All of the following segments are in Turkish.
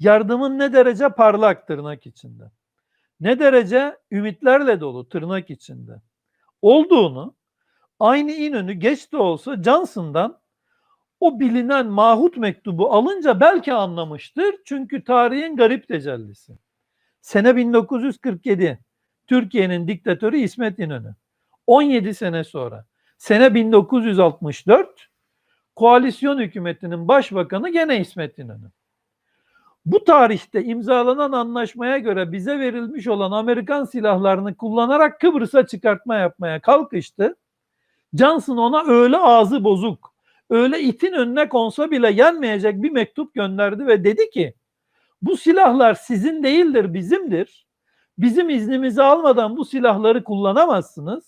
yardımın ne derece parlak tırnak içinde, ne derece ümitlerle dolu tırnak içinde olduğunu aynı İnönü geç de olsa Johnson'dan o bilinen mahut mektubu alınca belki anlamıştır. Çünkü tarihin garip tecellisi. Sene 1947. Türkiye'nin diktatörü İsmet İnönü. 17 sene sonra. Sene 1964. Koalisyon hükümetinin başbakanı gene İsmet İnönü. Bu tarihte imzalanan anlaşmaya göre bize verilmiş olan Amerikan silahlarını kullanarak Kıbrıs'a çıkartma yapmaya kalkıştı. Johnson ona öyle ağzı bozuk, öyle itin önüne konsa bile yenmeyecek bir mektup gönderdi ve dedi ki bu silahlar sizin değildir bizimdir. Bizim iznimizi almadan bu silahları kullanamazsınız.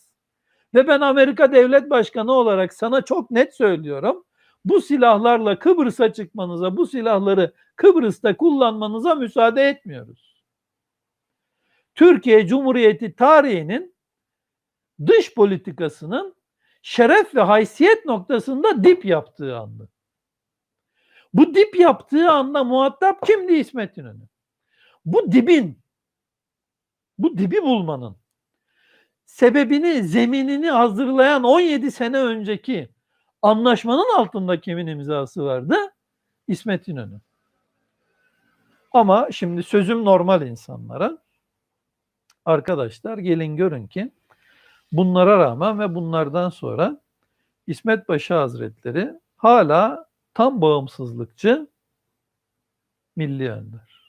Ve ben Amerika Devlet Başkanı olarak sana çok net söylüyorum. Bu silahlarla Kıbrıs'a çıkmanıza, bu silahları Kıbrıs'ta kullanmanıza müsaade etmiyoruz. Türkiye Cumhuriyeti tarihinin dış politikasının şeref ve haysiyet noktasında dip yaptığı andı. Bu dip yaptığı anda muhatap kimdi İsmet İnönü? Bu dibin, bu dibi bulmanın sebebini, zeminini hazırlayan 17 sene önceki anlaşmanın altında kimin imzası vardı? İsmet İnönü. Ama şimdi sözüm normal insanlara. Arkadaşlar gelin görün ki bunlara rağmen ve bunlardan sonra İsmet Paşa Hazretleri hala tam bağımsızlıkçı milli önder.